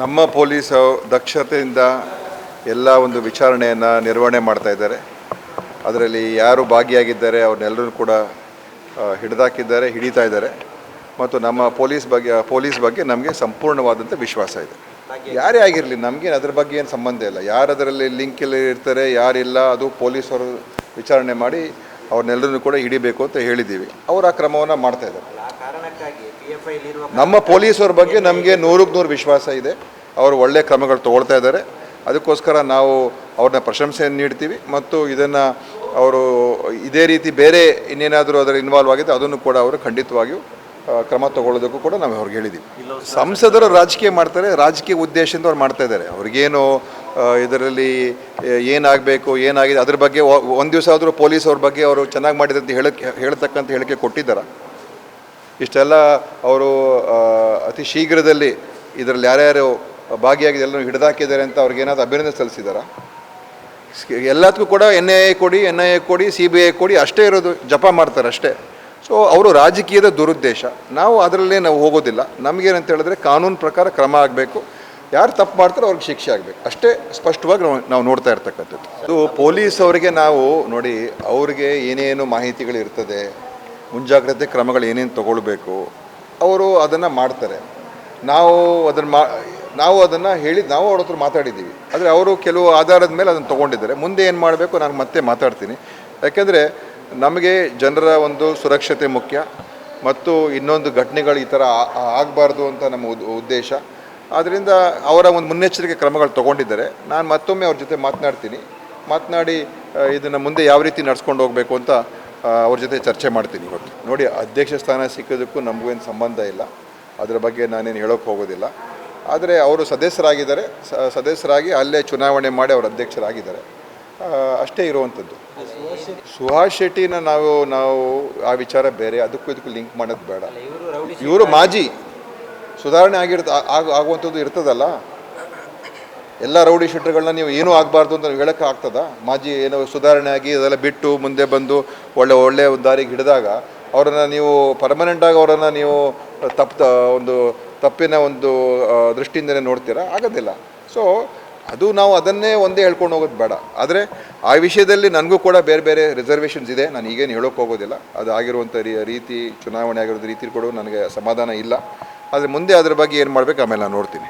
ನಮ್ಮ ಪೊಲೀಸ್ ದಕ್ಷತೆಯಿಂದ ಎಲ್ಲ ಒಂದು ವಿಚಾರಣೆಯನ್ನು ನಿರ್ವಹಣೆ ಮಾಡ್ತಾ ಇದ್ದಾರೆ. ಅದರಲ್ಲಿ ಯಾರು ಭಾಗಿಯಾಗಿದ್ದಾರೆ ಅವ್ರನ್ನೆಲ್ಲರೂ ಕೂಡ ಹಿಡಿದಾಕಿದ್ದಾರೆ, ಹಿಡಿತಾ ಇದ್ದಾರೆ. ಮತ್ತು ನಮ್ಮ ಪೊಲೀಸ್ ಬಗ್ಗೆ ಪೊಲೀಸ್ ಬಗ್ಗೆ ನಮಗೆ ಸಂಪೂರ್ಣವಾದಂಥ ವಿಶ್ವಾಸ ಇದೆ. ಯಾರೇ ಆಗಿರಲಿ, ನಮಗೆ ಅದ್ರ ಬಗ್ಗೆ ಏನು ಸಂಬಂಧ ಇಲ್ಲ. ಯಾರು ಅದರಲ್ಲಿ ಲಿಂಕಲ್ಲಿ ಇರ್ತಾರೆ, ಯಾರಿಲ್ಲ, ಅದು ಪೊಲೀಸರು ವಿಚಾರಣೆ ಮಾಡಿ ಅವ್ರನ್ನೆಲ್ಲರೂ ಕೂಡ ಹಿಡಿಬೇಕು ಅಂತ ಹೇಳಿದ್ದೀವಿ. ಅವರು ಆ ಕ್ರಮವನ್ನು ಮಾಡ್ತಾ ಇದ್ದಾರೆ. ಆ ಕಾರಣಕ್ಕಾಗಿ ಪಿ ಎಫ್ ಐಲಿರುವ ನಮ್ಮ ಪೊಲೀಸರ ಬಗ್ಗೆ ನಮಗೆ ನೂರಕ್ಕೆ ನೂರು ವಿಶ್ವಾಸ ಇದೆ. ಅವರು ಒಳ್ಳೆ ಕ್ರಮಗಳು ತಗೊಳ್ತಾ ಇದ್ದಾರೆ. ಅದಕ್ಕೋಸ್ಕರ ನಾವು ಅವ್ರನ್ನ ಪ್ರಶಂಸೆಯನ್ನು ನೀಡ್ತೀವಿ ಮತ್ತು ಇದನ್ನು ಅವರು ಇದೇ ರೀತಿ ಬೇರೆ ಇನ್ನೇನಾದರೂ ಅದರ ಇನ್ವಾಲ್ವ್ ಆಗಿದೆ ಅದನ್ನು ಕೂಡ ಅವರು ಖಂಡಿತವಾಗಿಯೂ ಕ್ರಮ ತಗೊಳ್ಳೋದಕ್ಕೂ ಕೂಡ ನಾವು ಅವ್ರಿಗೆ ಹೇಳಿದ್ದೀವಿ. ಸಂಸದರು ರಾಜಕೀಯ ಮಾಡ್ತಾರೆ ರಾಜಕೀಯ ಉದ್ದೇಶದಿಂದ ಅವ್ರು ಮಾಡ್ತಾ ಇದ್ದಾರೆ. ಅವ್ರಿಗೇನು ಇದರಲ್ಲಿ ಏನಾಗಬೇಕು ಏನಾಗಿದೆ ಅದ್ರ ಬಗ್ಗೆ ಒಂದು ದಿವಸ ಆದರೂ ಪೊಲೀಸ್ ಅವ್ರ ಬಗ್ಗೆ ಅವರು ಚೆನ್ನಾಗಿ ಮಾಡಿದಂತ ಅಂತ ಹೇಳಕ್ಕೆ ಹೇಳ್ತಕ್ಕಂಥ ಹೇಳಿಕೆ ಕೊಟ್ಟಿದ್ದಾರೆ? ಇಷ್ಟೆಲ್ಲ ಅವರು ಅತಿ ಶೀಘ್ರದಲ್ಲಿ ಇದರಲ್ಲಿ ಯಾರ್ಯಾರು ಭಾಗಿಯಾಗಿದೆ ಎಲ್ಲರೂ ಹಿಡಿದಾಕಿದ್ದಾರೆ ಅಂತ ಅವ್ರಿಗೇನಾದ್ರು ಅಭಿನಂದನೆ ಸಲ್ಲಿಸಿದಾರ? ಎಲ್ಲದಕ್ಕೂ ಕೂಡ ಎನ್ ಐ ಎ ಕೊಡಿ, ಎನ್ ಐ ಎ ಕೊಡಿ, ಸಿ ಬಿ ಐ ಕೊಡಿ, ಅಷ್ಟೇ ಇರೋದು ಜಪ ಮಾಡ್ತಾರೆ ಅಷ್ಟೇ. ಸೊ ಅವರು ರಾಜಕೀಯದ ದುರುದ್ದೇಶ. ನಾವು ಅದರಲ್ಲೇ ನಾವು ಹೋಗೋದಿಲ್ಲ. ನಮಗೇನಂತ ಹೇಳಿದ್ರೆ ಕಾನೂನು ಪ್ರಕಾರ ಕ್ರಮ ಆಗಬೇಕು. ಯಾರು ತಪ್ಪು ಮಾಡ್ತಾರೋ ಅವ್ರಿಗೆ ಶಿಕ್ಷೆ ಆಗಬೇಕು. ಅಷ್ಟೇ ಸ್ಪಷ್ಟವಾಗಿ ನಾವು ನಾವು ನೋಡ್ತಾ ಇರ್ತಕ್ಕಂಥದ್ದು. ಅದು ಪೊಲೀಸ್ ಅವರಿಗೆ ನಾವು ನೋಡಿ, ಅವ್ರಿಗೆ ಏನೇನು ಮಾಹಿತಿಗಳು ಇರ್ತದೆ ಮುಂಜಾಗ್ರತೆ ಕ್ರಮಗಳು ಏನೇನು ತಗೊಳ್ಬೇಕು, ಅವರು ಅದನ್ನು ಮಾಡ್ತಾರೆ. ನಾವು ಅದನ್ನು ಮಾ, ನಾವು ಅದನ್ನು ಹೇಳಿ ನಾವು ಅವ್ರ ಹತ್ರ ಮಾತಾಡಿದ್ದೀವಿ. ಆದರೆ ಅವರು ಕೆಲವು ಆಧಾರದ ಮೇಲೆ ಅದನ್ನು ತೊಗೊಂಡಿದ್ದಾರೆ. ಮುಂದೆ ಏನು ಮಾಡಬೇಕು ನಾನು ಮತ್ತೆ ಮಾತಾಡ್ತೀನಿ. ಯಾಕೆಂದರೆ ನಮಗೆ ಜನರ ಒಂದು ಸುರಕ್ಷತೆ ಮುಖ್ಯ, ಮತ್ತು ಇನ್ನೊಂದು ಘಟನೆಗಳು ಈ ಥರ ಆಗಬಾರ್ದು ಅಂತ ನಮ್ಮ ಉದ್- ಉದ್ದೇಶ. ಆದ್ದರಿಂದ ಅವರ ಒಂದು ಮುನ್ನೆಚ್ಚರಿಕೆ ಕ್ರಮಗಳು ತೊಗೊಂಡಿದ್ದಾರೆ. ನಾನು ಮತ್ತೊಮ್ಮೆ ಅವ್ರ ಜೊತೆ ಮಾತನಾಡ್ತೀನಿ. ಮಾತನಾಡಿ ಇದನ್ನು ಮುಂದೆ ಯಾವ ರೀತಿ ನಡ್ಸ್ಕೊಂಡು ಹೋಗಬೇಕು ಅಂತ ಅವ್ರ ಜೊತೆ ಚರ್ಚೆ ಮಾಡ್ತೀನಿ ಇವತ್ತು. ನೋಡಿ ಅಧ್ಯಕ್ಷ ಸ್ಥಾನ ಸಿಕ್ಕೋದಕ್ಕೂ ನಮಗೇನು ಸಂಬಂಧ ಇಲ್ಲ. ಅದರ ಬಗ್ಗೆ ನಾನೇನು ಹೇಳೋಕ್ಕೆ ಹೋಗೋದಿಲ್ಲ. ಆದರೆ ಅವರು ಸದಸ್ಯರಾಗಿದ್ದಾರೆ. ಸದಸ್ಯರಾಗಿ ಅಲ್ಲೇ ಚುನಾವಣೆ ಮಾಡಿ ಅವರು ಅಧ್ಯಕ್ಷರಾಗಿದ್ದಾರೆ. ಅಷ್ಟೇ ಇರುವಂಥದ್ದು. ಸುಹಾಸ್ ಶೆಟ್ಟಿನ ನಾವು ನಾವು ಆ ವಿಚಾರ ಬೇರೆ ಅದಕ್ಕೂ ಇದಕ್ಕೂ ಲಿಂಕ್ ಮಾಡೋದು ಬೇಡ. ಇವರು ಮಾಜಿ ಸುಧಾರಣೆ ಆಗಿರ್ತ ಆಗ ಆಗುವಂಥದ್ದು ಇರ್ತದಲ್ಲ. ಎಲ್ಲ ರೌಡಿ ಶೀಟರ್ಗಳನ್ನ ನೀವು ಏನೂ ಆಗಬಾರ್ದು ಅಂತ ಹೇಳೋಕ್ಕೆ ಆಗ್ತದ? ಮಾಜಿ ಏನೋ ಸುಧಾರಣೆ ಆಗಿ ಅದೆಲ್ಲ ಬಿಟ್ಟು ಮುಂದೆ ಬಂದು ಒಳ್ಳೆ ಒಳ್ಳೆ ಒಂದು ದಾರಿಗೆ ಹಿಡಿದಾಗ ಅವರನ್ನು ನೀವು ಪರ್ಮನೆಂಟಾಗಿ ಅವರನ್ನು ನೀವು ತಪ್ಪು, ಒಂದು ತಪ್ಪಿನ ಒಂದು ದೃಷ್ಟಿಯಿಂದನೇ ನೋಡ್ತೀರಾ? ಆಗೋದಿಲ್ಲ. ಸೊ ಅದು ನಾವು ಅದನ್ನೇ ಒಂದೇ ಹೇಳ್ಕೊಂಡು ಹೋಗೋದು ಬೇಡ. ಆದರೆ ಆ ವಿಷಯದಲ್ಲಿ ನನಗೂ ಕೂಡ ಬೇರೆ ಬೇರೆ ರಿಸರ್ವೇಷನ್ಸ್ ಇದೆ. ನಾನು ಈಗೇನು ಹೇಳೋಕೆ ಹೋಗೋದಿಲ್ಲ. ಅದು ಆಗಿರುವಂಥ ರೀತಿ, ಚುನಾವಣೆ ಆಗಿರೋದು ರೀತಿ ಕೂಡ ನನಗೆ ಸಮಾಧಾನ ಇಲ್ಲ. ಆದರೆ ಮುಂದೆ ಅದ್ರ ಬಗ್ಗೆ ಏನು ಮಾಡಬೇಕು ಆಮೇಲೆ ನಾನು ನೋಡ್ತೀನಿ.